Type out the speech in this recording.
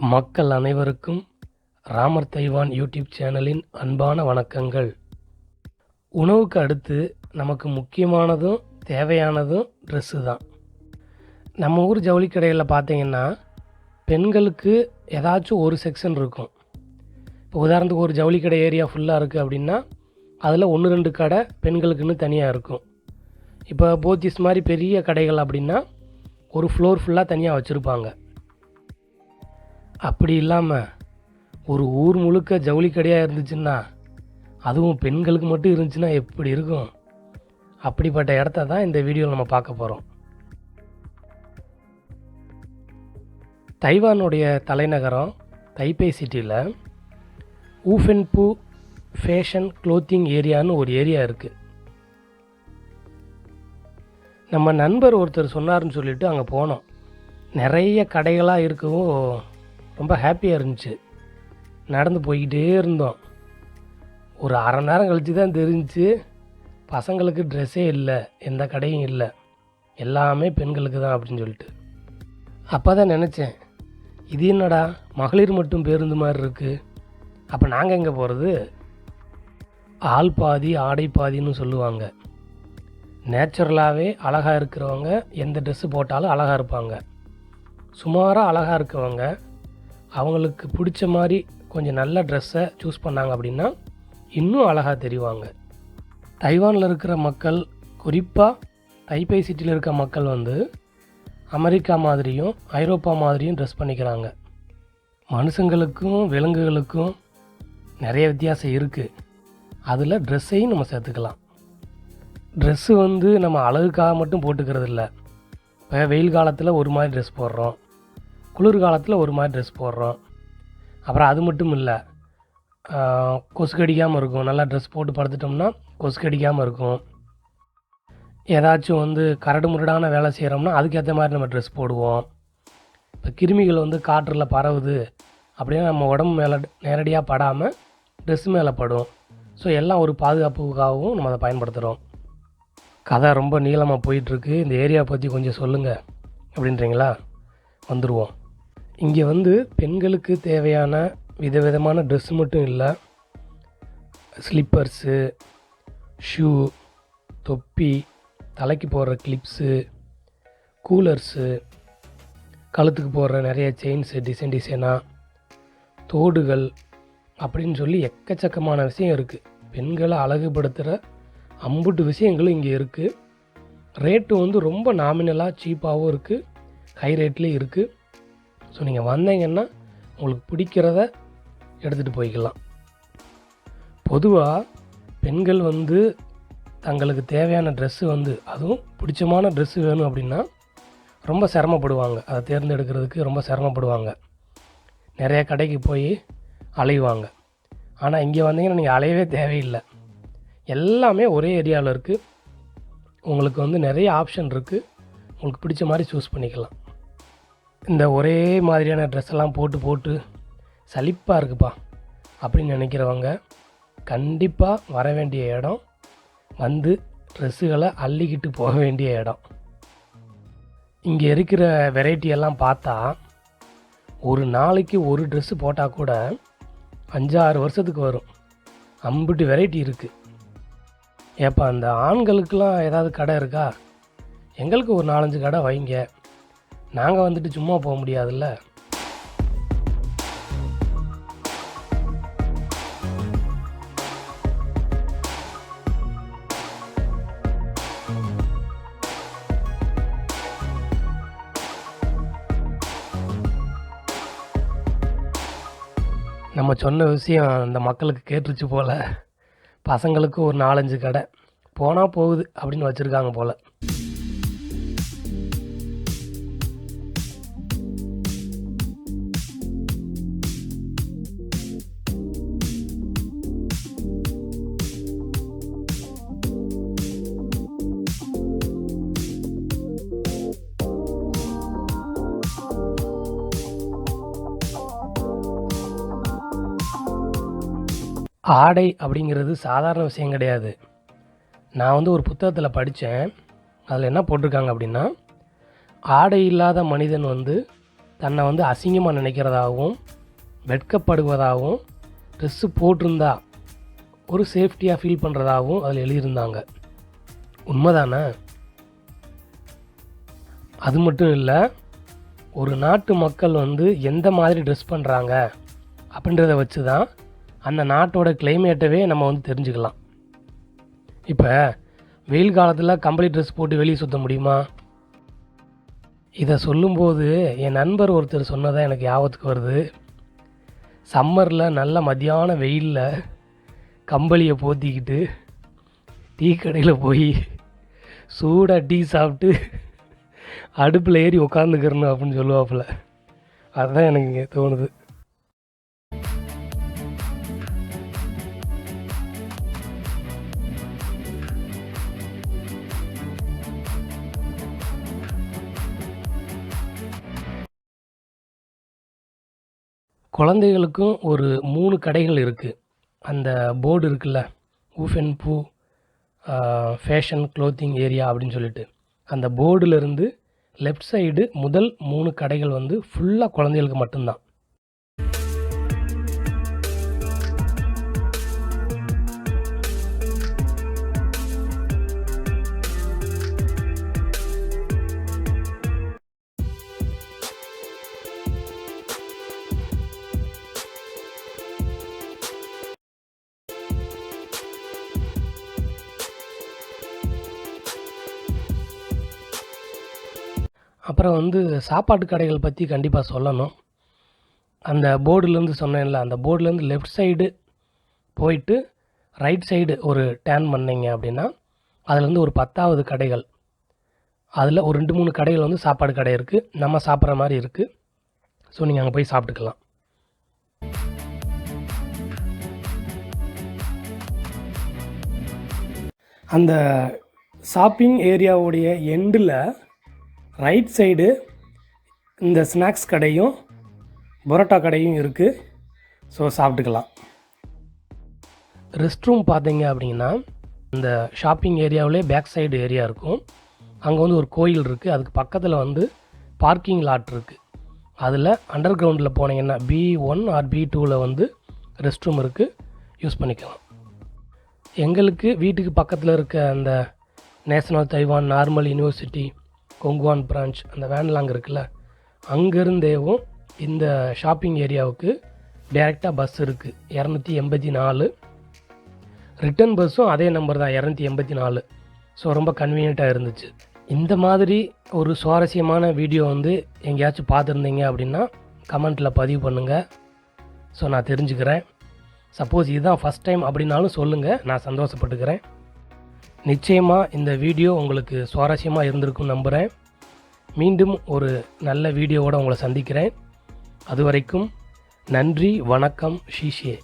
மக்கள் அனைவருக்கும் Ramar Taiwan YouTube சேனலின் அன்பான வணக்கங்கள். உணவுக்கு அடுத்து நமக்கு முக்கியமானதும் தேவையானதும் ட்ரெஸ்ஸு தான். நம்ம ஊர் ஜவுளி கடையில் பார்த்தீங்கன்னா பெண்களுக்கு ஏதாச்சும் ஒரு செக்ஷன் இருக்கும். இப்போ உதாரணத்துக்கு ஒரு ஜவுளி கடை ஏரியா ஃபுல்லாக இருக்குது அப்படின்னா அதில் ஒன்று ரெண்டு கடை பெண்களுக்குன்னு தனியாக இருக்கும். இப்போ போத்திஸ் மாதிரி பெரிய கடைகள் அப்படின்னா ஒரு ஃப்ளோர் ஃபுல்லாக தனியாக வச்சுருப்பாங்க. அப்படி இல்லாமல் ஒரு ஊர் முழுக்க ஜவுளி கடையாக இருந்துச்சுன்னா அதுவும் பெண்களுக்கு மட்டும் இருந்துச்சுன்னா எப்படி இருக்கும்? அப்படிப்பட்ட இடத்த தான் இந்த வீடியோவில் நம்ம பார்க்க போகிறோம் தைவானுடைய தலைநகரம் தைப்பே சிட்டியில் ஊஃபென்பு ஃபேஷன் க்ளோத்திங் ஏரியான்னு ஒரு ஏரியா இருக்குது நம்ம நண்பர் ஒருத்தர் சொன்னார்னு சொல்லிட்டு அங்கே போனோம். நிறைய கடைகளாக இருக்கவும் ரொம்ப ஹாப்பியாக இருந்துச்சு. நடந்து போய்கிட்டே இருந்தோம். ஒரு அரை நேரம் கழித்து தான் தெரிஞ்சுச்சு பசங்களுக்கு ட்ரெஸ்ஸே இல்லை எந்த கடையும் இல்லை. எல்லாமே பெண்களுக்கு தான் அப்படின்னு சொல்லிட்டு. அப்போ தான் நினச்சேன் இது என்னடா மகளிர் மட்டும் பேருந்து மாதிரி இருக்குது அப்போ நாங்கள் எங்கே போகிறது ஆள் பாதி ஆடை பாதின்னு சொல்லுவாங்க. நேச்சுரலாகவே அழகாக இருக்கிறவங்க எந்த ட்ரெஸ்ஸு போட்டாலும் அழகாக இருப்பாங்க. சுமாராக அழகாக இருக்கவங்க அவங்களுக்கு பிடிச்ச மாதிரி கொஞ்சம் நல்ல ட்ரெஸ்ஸை சூஸ் பண்ணாங்க அப்படின்னா இன்னும் அழகாக தெரிவாங்க. தைவானில் இருக்கிற மக்கள் குறிப்பாக தைப்பை சிட்டியில் இருக்க மக்கள் வந்து அமெரிக்கா மாதிரியும் ஐரோப்பா மாதிரியும் ட்ரெஸ் பண்ணிக்கிறாங்க. மனுஷங்களுக்கும் விலங்குகளுக்கும் நிறைய வித்தியாசம் இருக்குது அதில் ட்ரெஸ்ஸையும் நம்ம சேர்த்துக்கலாம். ட்ரெஸ்ஸு வந்து நம்ம அழகுக்காக மட்டும் போட்டுக்கிறது இல்லை இப்போ வெயில் காலத்தில் ஒரு மாதிரி ட்ரெஸ் போடுறோம். குளிர் காலத்தில் ஒரு மாதிரி ட்ரெஸ் போடுறோம். அப்புறம் அது மட்டும் இல்லை கொசு கடிக்காமல் இருக்கும். நல்லா ட்ரெஸ் போட்டு படுத்துட்டோம்னா கொசு கடிக்காமல் இருக்கும். ஏதாச்சும் வந்து கரடு முரடான வேலை செய்கிறோம்னா அதுக்கேற்ற மாதிரி நம்ம ட்ரெஸ் போடுவோம். இப்போ கிருமிகள் வந்து காற்றில் பரவுது அப்படின்னா நம்ம உடம்பு மேலே நேரடியாக படாமல் ட்ரெஸ் மேலே படும் ஸோ எல்லாம் ஒரு பாதுகாப்புக்காகவும் நம்ம அதை பயன்படுத்துகிறோம் கதை ரொம்ப நீளமாக போயிட்டுருக்கு இந்த ஏரியா பற்றி கொஞ்சம் சொல்லுங்கள் அப்படின்றீங்களா? வந்துடுவோம் இங்கே வந்து பெண்களுக்கு தேவையான விதவிதமான ட்ரெஸ் மட்டும் இல்லை. ஸ்லிப்பர்ஸு ஷூ தொப்பி தலைக்கு போடுற கிளிப்ஸு கூலர்ஸு கழுத்துக்கு போடுற நிறைய செயின்ஸு டிசைன் டிசைனாக தோடுகள் அப்படின்னு சொல்லி எக்கச்சக்கமான விஷயம் இருக்குது பெண்களை அழகுபடுத்துகிற அம்புட்டு விஷயங்களும் இங்கே இருக்குது ரேட்டு வந்து ரொம்ப நாமினலாக சீப்பாகவும் இருக்குது ஹை ரேட்லேயும் இருக்குது ஸோ நீங்கள் வந்தீங்கன்னா உங்களுக்கு பிடிக்கிறத எடுத்துகிட்டு போய்க்கலாம். பொதுவாக பெண்கள் வந்து தங்களுக்கு தேவையான ட்ரெஸ்ஸு வந்து அதுவும் பிடிச்சமான ட்ரெஸ்ஸு வேணும் அப்படின்னா ரொம்ப சிரமப்படுவாங்க. அதை தேர்ந்தெடுக்கிறதுக்கு ரொம்ப சிரமப்படுவாங்க. நிறைய கடைக்கு போய் அலைவாங்க. ஆனால் இங்கே வந்தீங்கன்னா நீங்கள் அலையவே தேவையில்லை. எல்லாமே ஒரே ஏரியாவில் இருக்குது உங்களுக்கு வந்து நிறைய ஆப்ஷன் இருக்குது உங்களுக்கு பிடிச்ச மாதிரி சூஸ் பண்ணிக்கலாம். இந்த ஒரே மாதிரியான ட்ரெஸ் எல்லாம் போட்டு போட்டு சலிப்பாக இருக்குப்பா அப்படின்னு நினைக்கிறவங்க கண்டிப்பாக வர வேண்டிய இடம் வந்து ட்ரெஸ்ஸுகளை அள்ளிக்கிட்டு போக வேண்டிய இடம். இங்கே இருக்கிற வெரைட்டி எல்லாம் பார்த்தா ஒரு நாளைக்கு ஒரு ட்ரெஸ்ஸு போட்டால் கூட அஞ்சாறு வருஷத்துக்கு வரும். அம்பிட்டு வெரைட்டி இருக்குது ஏப்பா அந்த ஆண்களுக்கெலாம் ஏதாவது கடை இருக்கா? எங்களுக்கு ஒரு நாலஞ்சு கடை வைங்க. நாங்கள் வந்துட்டு சும்மா போக முடியாதுல்ல? நம்ம சொன்ன விஷயம் அந்த மக்களுக்கு கேட்டுருச்சு போல். பசங்களுக்கு ஒரு நாலஞ்சு கடை. போனால் போகுது அப்படின்னு வச்சுருக்காங்க போல். ஆடை அப்படிங்கிறது சாதாரண விஷயம் கிடையாது. நான் வந்து ஒரு புத்தகத்தில் படித்தேன் அதில் என்ன போட்டிருக்காங்க அப்படின்னா ஆடை இல்லாத மனிதன் வந்து தன்னை வந்து அசிங்கமாக நினைக்கிறதாகவும் வெட்கப்படுவதாகவும் ட்ரெஸ்ஸு போட்டிருந்தா ஒரு சேஃப்டியாக ஃபீல் பண்ணுறதாகவும் அதில் எழுதியிருந்தாங்க. உண்மைதானே? அது மட்டும் இல்லை ஒரு நாட்டு மக்கள் வந்து எந்த மாதிரி ட்ரெஸ் பண்ணுறாங்க அப்படின்றத வச்சு தான் அந்த நாட்டோட கிளைமேட்டவே நம்ம வந்து தெரிஞ்சுக்கலாம். இப்போ வெயில் காலத்தில் கம்பளி ட்ரெஸ் போட்டு வெளியே சுற்ற முடியுமா? இதை சொல்லும்போது என் நண்பர் ஒருத்தர் சொன்னதான் எனக்கு ஞாபகத்துக்கு வருது. சம்மரில் நல்ல மதியான வெயிலில் கம்பளியை போத்திக்கிட்டு டீ கடையில் போய் சூடாக டீ சாப்பிட்டு அடுப்பில் ஏறி உக்காந்துக்கிறணும் அப்படின்னு சொல்லுவாப்புல. அதுதான் எனக்கு இங்கே தோணுது. குழந்தைகளுக்கும் ஒரு மூணு கடைகள் இருக்குது அந்த போர்டு இருக்குல்ல ஊஃப் அண்ட் பூ ஃபேஷன் க்ளோத்திங் ஏரியா அப்படின்னு சொல்லிட்டு. அந்த போர்டுலேருந்து லெஃப்ட் சைடு முதல் மூணு கடைகள் வந்து ஃபுல்லாக குழந்தைகளுக்கு மட்டும்தான். அப்புறம் வந்து சாப்பாட்டு கடைகள் பற்றி கண்டிப்பாக சொல்லணும். அந்த போர்டுலேருந்து சொன்னேன்ல அந்த போர்டுலேருந்து லெஃப்ட் சைடு போயிட்டு ரைட் சைடு ஒரு டேன் பண்ணிங்க அப்படின்னா அதுலேருந்து ஒரு பத்தாவது கடைகள். அதில் ஒரு ரெண்டு மூணு கடைகள் வந்து சாப்பாடு கடை இருக்குது நம்ம சாப்பிட்ற மாதிரி இருக்குது ஸோ நீங்கள் அங்கே போய் சாப்பிட்டுக்கலாம். அந்த ஷாப்பிங் ஏரியாவுடைய எண்டில் ரைட் சைடு இந்த ஸ்நாக்ஸ் கடையும் பரோட்டா கடையும் இருக்குது ஸோ சாப்பிட்டுக்கலாம். ரெஸ்ட் ரூம் பார்த்தீங்க அப்படின்னா இந்த ஷாப்பிங் ஏரியாவிலே பேக் சைடு ஏரியா இருக்கும். அங்கே வந்து ஒரு கோயில் இருக்குது அதுக்கு பக்கத்தில் வந்து பார்க்கிங் லாட் இருக்குது அதில் அண்டர் கிரவுண்டில் போனீங்கன்னா பி ஒன் ஆர் பி டூவில் வந்து ரெஸ்ட் ரூம் இருக்குது யூஸ் பண்ணிக்கலாம். எங்களுக்கு வீட்டுக்கு பக்கத்தில் இருக்க அந்த National Taiwan Normal University Gongguan branch அந்த வேன்லாங் இருக்குல்ல அங்கேருந்தேவும் இந்த ஷாப்பிங் ஏரியாவுக்கு டைரெக்டாக பஸ் இருக்குது இரநூத்தி எண்பத்தி நாலு. ரிட்டன் பஸ்ஸும் அதே நம்பர் தான் இரநூத்தி எண்பத்தி நாலு. ஸோ ரொம்ப கன்வீனியண்ட்டாக இருந்துச்சு. இந்த மாதிரி ஒரு சுவாரஸ்யமான வீடியோ வந்து எங்கேயாச்சும் பார்த்துருந்தீங்க அப்படின்னா கமெண்ட்டில் பதிவு பண்ணுங்கள் ஸோ நான் தெரிஞ்சுக்கிறேன். சப்போஸ் இதுதான் ஃபஸ்ட் டைம் அப்படின்னாலும் சொல்லுங்கள் நான் சந்தோஷப்பட்டுக்கிறேன். நிச்சயமாக இந்த வீடியோ உங்களுக்கு சுவாரஸ்யமாக இருந்திருக்கும் நம்புகிறேன் மீண்டும் ஒரு நல்ல வீடியோவோடு உங்களை சந்திக்கிறேன். அது வரைக்கும் நன்றி வணக்கம் ஷீஷே.